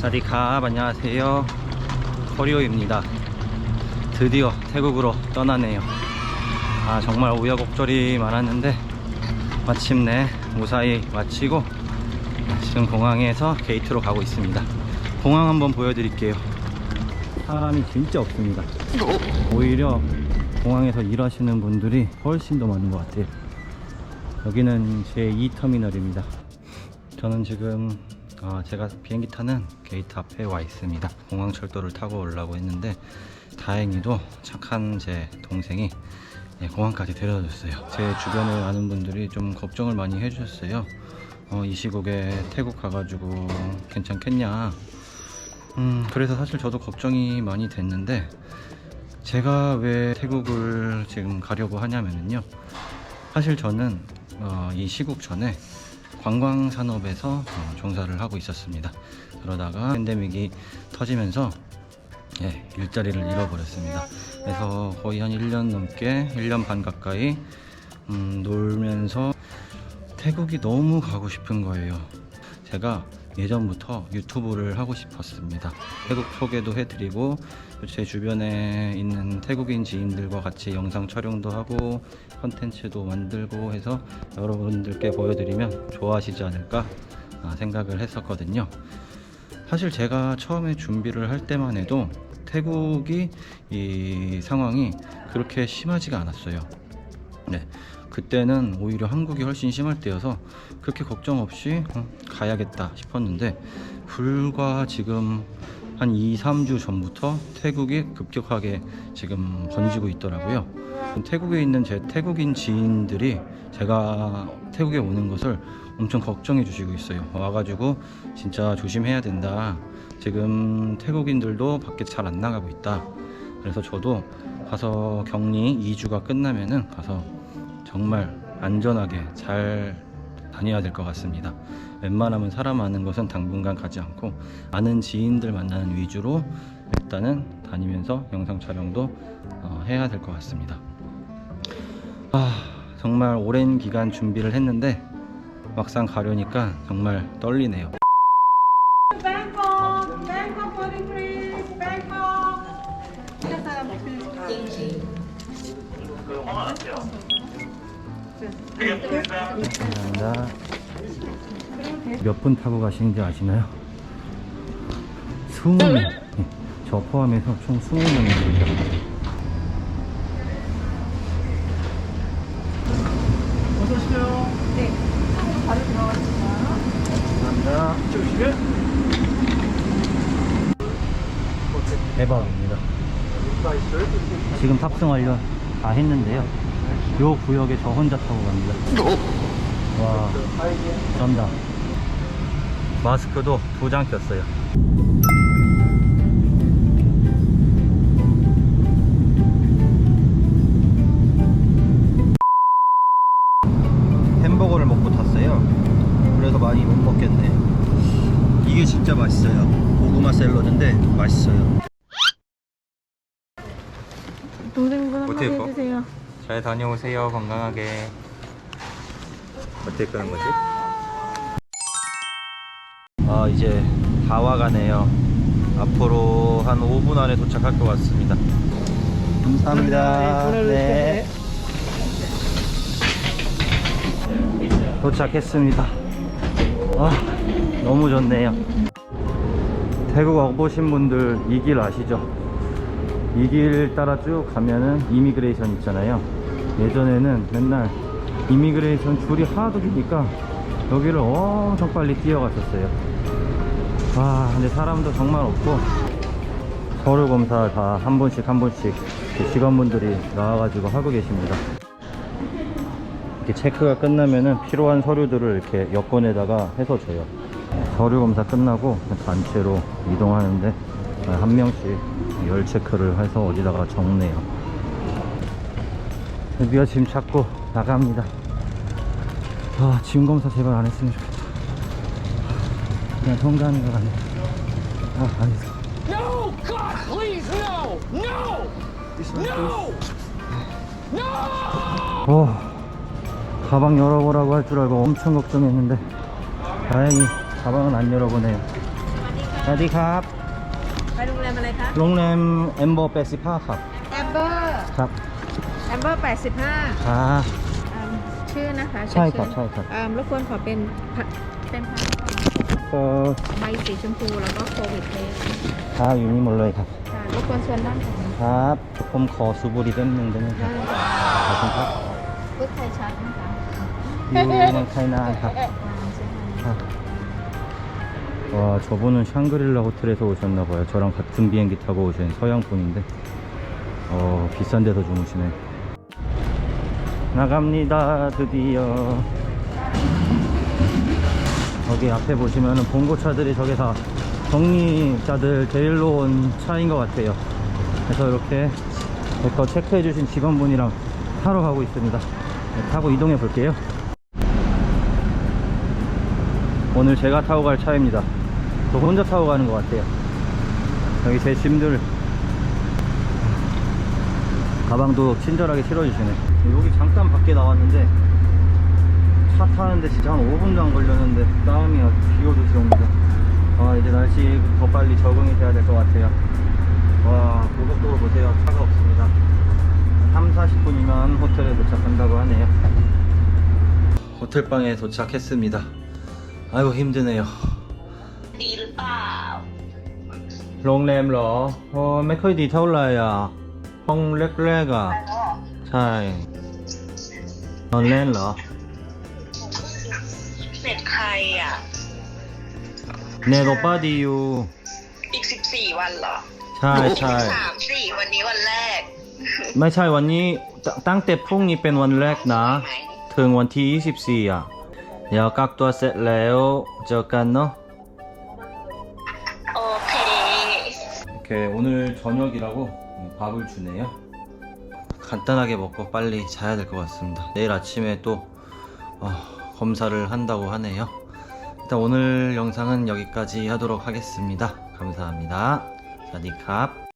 사디캅 안녕하세요. 커리오입니다. 드디어 태국으로 떠나네요. 아 정말 우여곡절이 많았는데 마침내 무사히 마치고 지금 공항에서 게이트로 가고 있습니다. 공항 한번 보여드릴게요. 사람이 진짜 없습니다. 오히려 공항에서 일하시는 분들이 훨씬 더 많은 것 같아요. 여기는 제2터미널입니다. 저는 지금 아, 제가 비행기 타는 게이트 앞에 와 있습니다. 공항철도를 타고 오려고 했는데 다행히도 착한 제 동생이 예, 공항까지 데려줬어요. 제 주변에 아는 분들이 좀 걱정을 많이 해주셨어요. 어, 이 시국에 태국 가가지고 괜찮겠냐. 음, 그래서 사실 저도 걱정이 많이 됐는데 제가 왜 태국을 지금 가려고 하냐면요. 사실 저는 어, 이 시국 전에 관광 산업에서 어, 종사를 하고 있었습니다. 그러다가 팬데믹이 터지면서 예, 일자리를 잃어버렸습니다. 그래서 거의 한 1년 넘게 1년 반 가까이 음, 놀면서 태국이 너무 가고 싶은 거예요. 제가 예전부터 유튜브를 하고 싶었습니다. 태국 소개도 해드리고 제 주변에 있는 태국인 지인들과 같이 영상 촬영도 하고 컨텐츠도 만들고 해서 여러분들께 보여드리면 좋아하시지 않을까 아, 생각을 했었거든요. 사실 제가 처음에 준비를 할 때만 해도 태국이 이 상황이 그렇게 심하지가 않았어요. 네. 그때는 오히려 한국이 훨씬 심할 때여서 그렇게 걱정 없이 어, 가야겠다 싶었는데 불과 지금 한 2, 3주 전부터 태국이 급격하게 지금 번지고 있더라고요. 태국에 있는 제 태국인 지인들이 제가 태국에 오는 것을 엄청 걱정해 주시고 있어요. 와가지고 진짜 조심해야 된다. 지금 태국인들도 밖에 잘 안 나가고 있다. 그래서 저도 가서 격리 2주가 끝나면은 가서 정말 안전하게 잘 다녀야 될 것 같습니다. 웬만하면 사람 많은 곳은 당분간 가지 않고 아는 지인들 만나는 위주로 일단은 다니면서 영상 촬영도 어, 해야 될 것 같습니다. 아, 정말 오랜 기간 준비를 했는데 막상 가려니까 정말 떨리네요. 감사합니다. 몇 분 타고 가시는지 아시나요? 20명. 네, 저 포함해서 총 20명입니다. 네, 한국 바로 들어가겠습니다. 감사합니다. 대박입니다. 지금 탑승 완료 다 했는데요. 요 구역에 저 혼자 타고 갑니다. 와, 쩐다. 마스크도 두 장 꼈어요. 햄버거를 먹고 탔어요. 그래서 많이 못 먹겠네요. 이게 진짜 맛있어요. 고구마 샐러드인데 맛있어요. 동생분 한번? 해주세요. 잘 다녀오세요. 건강하게. 어떻게 끄는 거지? 아, 이제 다 와가네요. 앞으로 한 5분 안에 도착할 것 같습니다. 감사합니다. 네. 도착했습니다. 아, 너무 좋네요. 태국 와보신 분들 이 길 아시죠? 이 길 따라 쭉 가면은 이미그레이션 있잖아요. 예전에는 맨날 이미그레이션 줄이 하도 기니까 여기를 엄청 빨리 뛰어갔었어요. 와, 근데 사람도 정말 없고 서류 검사 다한 분씩 한 이렇게 직원분들이 나와가지고 하고 계십니다. 이렇게 체크가 끝나면은 필요한 서류들을 이렇게 여권에다가 해서 줘요. 서류 검사 끝나고 단체로 이동하는데 한 명씩 열 체크를 해서 어디다가 적네요. 드디어 짐 찾고 나갑니다. 아, 짐 검사 제발 안 했으면 좋겠다. 그냥 통과하는 거 같네. 아, 알겠어. No! God, please, no! No! No! No! 어, 가방 열어보라고 할 줄 알고 엄청 걱정했는데 다행히 가방은 안 열어보네요. สวัสดีครับ ไปโรงแรมอะไรคะ โรงแรมเอมโบเปซิฟ้าครับ แอมเบอร์ ครับ แอมเบอร์ 85 ค่ะ อืมชื่อนะคะ ใช่ครับ อ ใช่ครับ อืมรบกวนขอเป็นผัดเป็นผัด ก็ ใบสีชมพูแล้วก็โควิดเลย ข้าวอยู่นี่หมดเลยครับ ค่ะรบกวนเชิญด้านของ ครับผมขอสูบบุหรี่แป๊บนึงได้ไหมครั ได้ บ ค่ะ ขอบคุณครับ พุทธไทยชัดนะคะ อยู่เมืองไทยนานครับ อ่าใช่ค่ะ 와 저분은 샹그릴라 호텔에서 오셨나 봐요 저랑 같은 비행기 타고 오신 서양 분인데 어 비싼 데서 주무시네 나갑니다 드디어 여기 앞에 보시면은 봉고차들이 다 정리자들 데리러 온 차인 것 같아요 그래서 이렇게 제거 체크해 주신 직원분이랑 타러 가고 있습니다 네, 타고 이동해 볼게요 오늘 제가 타고 갈 차입니다. 저 혼자 타고 가는 것 같아요. 여기 제 짐들 가방도 친절하게 실어주시네. 여기 잠깐 밖에 나왔는데 차 타는데 진짜 한 5분 도 걸렸는데 땀이 비 오듯이 옵니다. 아 이제 날씨 더 빨리 적응이 돼야 될 것 같아요. 와 고속도로 보세요. 차가 없습니다. 3, 40분이면 호텔에 도착한다고 하네요. 호텔방에 도착했습니다. 아이고 힘드네요. 롱램러. 어, 맥커이디 타올라야. 홍렉레가 차이. นอนเล่นเหรอ เน็ตใครอ่ะ เนโรป้าดีอยู่ อีกสิบสี่วันเหรอ ใช่ใช่ สามสี่วันนี้วันแรก ไม่ใช่วันนี้ตตั้งแต่พรุ่งนี้เป็นวันแรกนะ ไหม ถึงวันที่ 24 อ่ะ เดี๋ยวกักตัวเสร็จแล้วเจอกันเนาะ โอเค 이렇게 오늘 저녁이라고 밥을 주네요. 간단하게 먹고 빨리 자야 될 것 같습니다. 내일 아침에 또 어, 검사를 한다고 하네요. 일단 오늘 영상은 여기까지 하도록 하겠습니다. 감사합니다. 사디캅.